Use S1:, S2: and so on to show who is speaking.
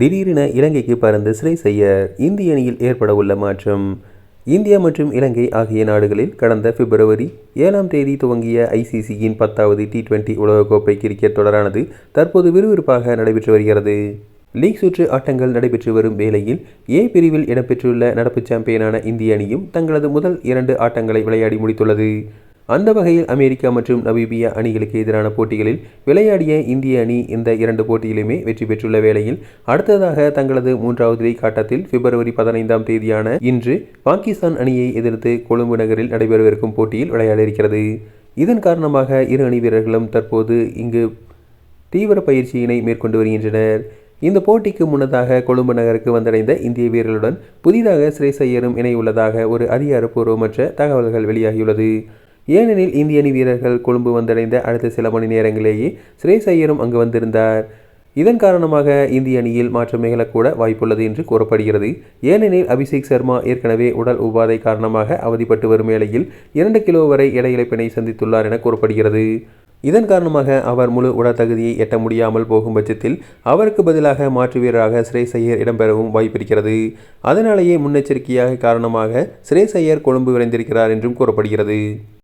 S1: திடீரென இலங்கைக்கு பறந்து சிறை செய்ய இந்திய அணியில் ஏற்பட உள்ள மாற்றம். இந்தியா மற்றும் இலங்கை ஆகிய நாடுகளில் கடந்த பிப்ரவரி ஏழாம் தேதி துவங்கிய ஐசிசியின் பத்தாவது டி டுவெண்டி உலகக்கோப்பை கிரிக்கெட் தொடரானது தற்போது விறுவிறுப்பாக நடைபெற்று வருகிறது. லீக் சுற்று ஆட்டங்கள் நடைபெற்று வரும் வேளையில் ஏ பிரிவில் இடம்பெற்றுள்ள நடப்பு சாம்பியனான இந்திய அணியும் தங்களது முதல் இரண்டு ஆட்டங்களை விளையாடி முடித்துள்ளது. அந்த வகையில் அமெரிக்கா மற்றும் நமீபியா அணிகளுக்கு எதிரான போட்டிகளில் விளையாடிய இந்திய அணி இந்த இரண்டு போட்டியிலுமே வெற்றி பெற்றுள்ள வேளையில் அடுத்ததாக தங்களது மூன்றாவது லீக் ஆட்டத்தில் பிப்ரவரி பதினைந்தாம் தேதியான இன்று பாகிஸ்தான் அணியை எதிர்த்து கொழும்பு நகரில் நடைபெறவிருக்கும் போட்டியில் விளையாட இருக்கிறது இதன் காரணமாக இரு அணி வீரர்களும் தற்போது இங்கு தீவிர பயிற்சியினை மேற்கொண்டு வருகின்றனர். இந்த போட்டிக்கு முன்னதாக கொழும்பு நகருக்கு வந்தடைந்த இந்திய வீரர்களுடன் புதிதாக சிறை செய்யரும் இணையுள்ளதாக ஒரு அதிகாரப்பூர்வமற்ற தகவல்கள் வெளியாகியுள்ளது. ஏனெனில் இந்திய அணி வீரர்கள் கொழும்பு வந்தடைந்த அடுத்த சில மணி நேரங்களிலேயே சுரேஷ் ஐயரும் அங்கு வந்திருந்தார். இதன் காரணமாக இந்திய அணியில் மாற்றம் நிகழக்கூட வாய்ப்புள்ளது என்று கூறப்படுகிறது. ஏனெனில் அபிஷேக் சர்மா ஏற்கனவே உடல் உபாதை காரணமாக அவதிப்பட்டு வரும் வேளையில் இரண்டு கிலோ வரை எடை இழப்பினை சந்தித்துள்ளார் என கூறப்படுகிறது. இதன் காரணமாக அவர் முழு உடல் தகுதியை எட்ட முடியாமல் போகும் பட்சத்தில் அவருக்கு பதிலாக மாற்று வீரராக ஸ்ரேஸ் ஐயர் இடம்பெறவும் வாய்ப்பிருக்கிறது. அதனாலேயே முன்னெச்சரிக்கையாக காரணமாக ஸ்ரேஸ் ஐயர் கொழும்பு விரைந்திருக்கிறார் என்றும் கூறப்படுகிறது.